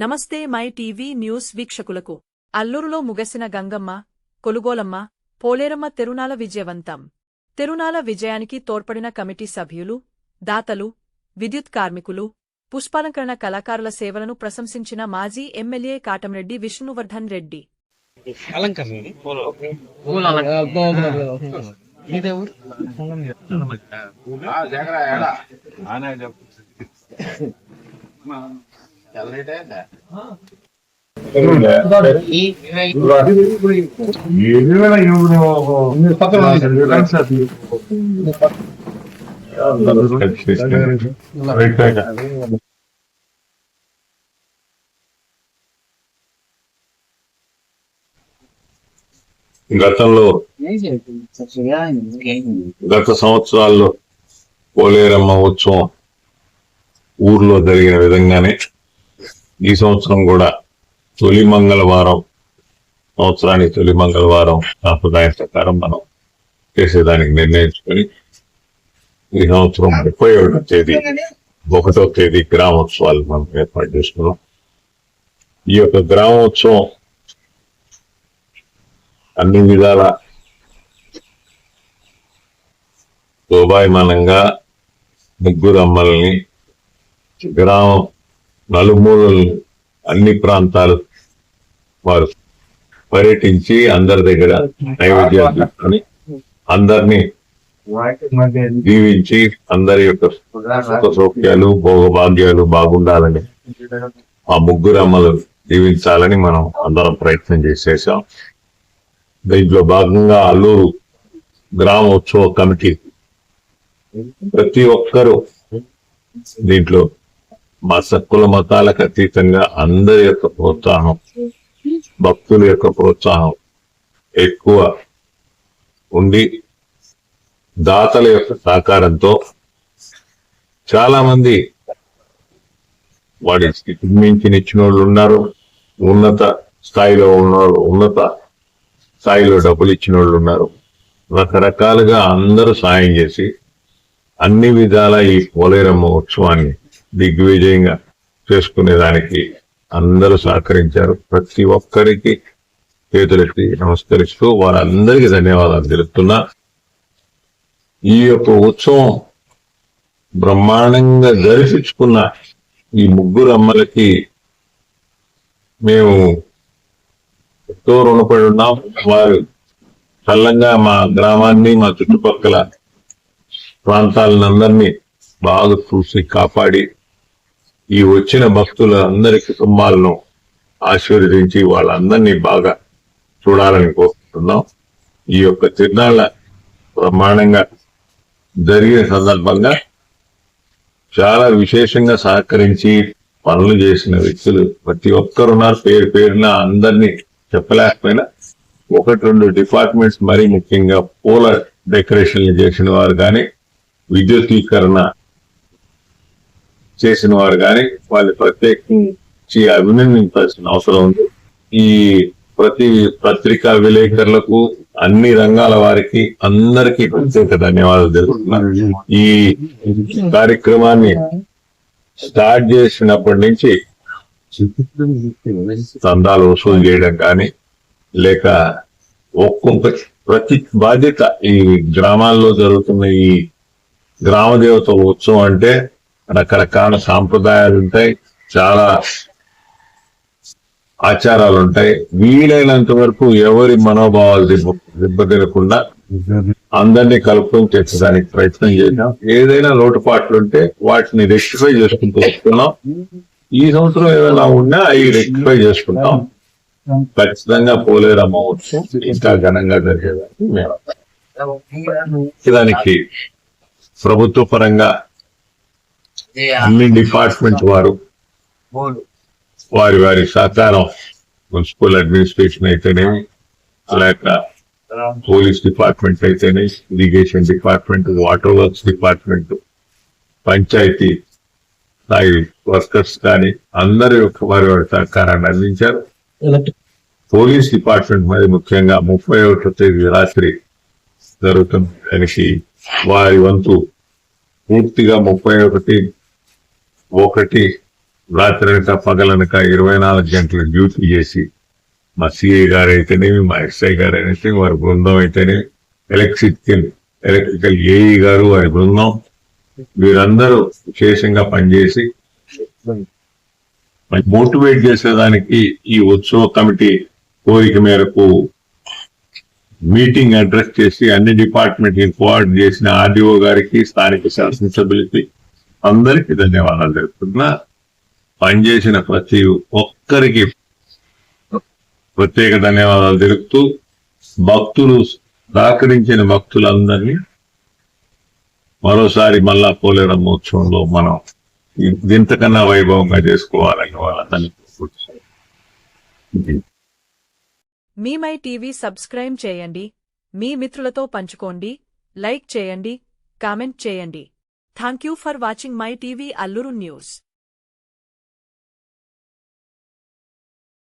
నమస్తే my TV news వీక్షకులకు. అల్లూరులో ముగసిన గంగమ్మ కొలుగోలమ్మ పోలేరమ్మ తెరునాల విజయవంతం. తెరునాల విజయానికి తోడ్పడిన కమిటీ సభ్యులు దాతలు విద్యుత్ కార్మికులు పుష్పాలంకరణ కళాకారుల సేవలను ప్రశంసించిన మాజీ ఎమ్మెల్యే కాటంరెడ్డి విష్ణువర్ధన్ రెడ్డి. అలంకరణ. గతంలో గత సంవత్సరాల్లో పోలేరమ్మ ఉత్సవం ఊర్లో జరిగిన విధంగానే ఈ సంవత్సరం కూడా తొలి మంగళవారం సంవత్సరానికి తొలి మంగళవారం సాంప్రదాయం ప్రకారం మనం చేసేదానికి నిర్ణయించుకొని ఈ సంవత్సరం ముప్పై ఒకటో తేదీ ఒకటో తేదీ గ్రామోత్సవాలు మనం ఏర్పాటు చేసుకున్నాం. ఈ యొక్క గ్రామోత్సవం అన్ని విధాల శోభాయమానంగా ముగ్గురు అమ్మల్ని గ్రామం నలుమూలలు అన్ని ప్రాంతాలు వారు పర్యటించి అందరి దగ్గర నైవేద్యాలు తీసుకొని అందరినీ దీవించి అందరి యొక్క సుఖ సౌఖ్యాలు భోగభాగ్యాలు బాగుండాలని ఆ ముగ్గురు అమ్మలు దీవించాలని మనం అందరం ప్రయత్నం చేసేసాం. దీంట్లో భాగంగా అల్లూరు గ్రామోత్సవ కమిటీ ప్రతి ఒక్కరూ దీంట్లో మా సక్కుల మతాలకు అతీతంగా అందరి యొక్క ప్రోత్సాహం భక్తుల యొక్క ప్రోత్సాహం ఎక్కువ ఉండి దాతల యొక్క సహకారంతో చాలా మంది వాడి స్థితికి వాళ్ళు ఉన్నారు. ఉన్నత స్థాయిలో ఉన్నవాళ్ళు ఉన్నత స్థాయిలో డబ్బులు ఇచ్చిన వాళ్ళు ఉన్నారు. రకరకాలుగా అందరూ సాయం చేసి అన్ని విధాల ఈ పోలేరమ్మ ఉత్సవాన్ని దిగ్విజయంగా చేసుకునేదానికి అందరూ సహకరించారు. ప్రతి ఒక్కరికి చేతులెత్తి నమస్కరిస్తూ వారందరికీ ధన్యవాదాలు తెలుపుతున్నా. ఈ యొక్క ఉత్సవం బ్రహ్మాండంగా జరిపించుకున్న ఈ ముగ్గురు అమ్మలకి మేము ఎంతో రుణపడి ఉన్నాం. వారు చల్లంగా మా గ్రామాన్ని మా చుట్టుపక్కల ప్రాంతాలందరినీ బాగా చూసి కాపాడి ఈ వచ్చిన భక్తుల అందరి కుటుంబాలను ఆశీర్వదించి వాళ్ళందరినీ బాగా చూడాలని కోరుకుంటున్నాం. ఈ యొక్క తిరునాళ్ళ ప్రమాణంగా జరిగిన సందర్భంగా చాలా విశేషంగా సహకరించి పనులు చేసిన వ్యక్తులు ప్రతి ఒక్కరున్నారు పేరు పేరున అందరినీ చెప్పలేకపోయినా ఒకటి రెండు డిపార్ట్మెంట్స్ మరీ ముఖ్యంగా పూల డెకరేషన్లు చేసిన వారు కానీ విద్యుతీకరణ చేసిన వారు కానీ వాళ్ళు ప్రత్యేకించి అభినందించాల్సిన అవసరం ఉంది. ఈ ప్రతి పత్రికా విలేకరులకు అన్ని రంగాల వారికి అందరికీ ప్రత్యేక ధన్యవాదాలు తెలుపుతున్నాను. ఈ కార్యక్రమాన్ని స్టార్ట్ చేసినప్పటి నుంచి చందాలు వసూలు చేయడం కానీ లేక ఒక్కొక్క ప్రతి బాధ్యత ఈ గ్రామాల్లో జరుగుతున్న ఈ గ్రామ దేవత ఉత్సవం అంటే రకరకాల సాంప్రదాయాలు ఉంటాయి చాలా ఆచారాలు ఉంటాయి వీలైనంత వరకు ఎవరి మనోభావాలు దెబ్బ దెబ్బతినకుండా అందరినీ కలుపుకొని తెచ్చడానికి ప్రయత్నం చేద్దాం. ఏదైనా లోటుపాట్లు ఉంటే వాటిని రెక్టిఫై చేసుకుంటూ వస్తున్నాం. ఈ సంవత్సరం ఏదైనా ఉన్నా అవి రెక్టిఫై చేసుకుంటాం. ఖచ్చితంగా పోలేరమ్మ ఇంకా ఘనంగా జరిగేదానికి మేము దానికి ప్రభుత్వ పరంగా అన్ని డిపార్ట్మెంట్ వారు. వారి వారి సహకారం మున్సిపల్ అడ్మినిస్ట్రేషన్ అయితేనేమి లేక పోలీస్ డిపార్ట్మెంట్ అయితేనే irrigation department water works department panchayat స్థాయి వర్కర్స్ కానీ అందరి యొక్క వారి వారి సహకారాన్ని అందించారు. పోలీస్ డిపార్ట్మెంట్ మరి ముఖ్యంగా ముప్పై ఒకటో తేదీ రాత్రి జరుగుతున్న దానికి వారి వంతు పూర్తిగా ముప్పై ఒకటి ఒకటి రాత్రనక పగలనక ఇరవై నాలుగు గంటలు డ్యూటీ చేసి మా సిఐ గారు అయితేనేమి మా ఎస్ఐ గారు అయితేనేమి వారి బృందం అయితేనే ఎలక్ట్రికల్ ఎలక్ట్రికల్ ఏఈ గారు వారి బృందం. వీరందరూ విశేషంగా పనిచేసి మోటివేట్ చేసేదానికి ఈ ఉత్సవ కమిటీ కోరిక మేరకు మీటింగ్ అడ్రస్ చేసి అన్ని డిపార్ట్మెంట్ కోఆర్డినేట్ చేసిన ఆర్డీఓ గారికి స్థానిక శాసనసభ్యులకి అందరికీ ధన్యవాదాలు చెప్తున్నా పనిచేసిన ప్రతి ఒక్కరికి ప్రత్యేక ధన్యవాదాలు తెలుపుతూ భక్తులు సహకరించిన భక్తులందరినీ మరోసారి మళ్ళా పోలేరమ్మ మహోత్సవంలో మనం ఇంతకన్నా వైభవంగా చేసుకోవాలని వాళ్ళందరినీ మీ మై టీవీ సబ్స్క్రైబ్ చేయండి. మీ మిత్రులతో పంచుకోండి. లైక్ చేయండి. కామెంట్ చేయండి. Thank you for watching my TV Alluru News.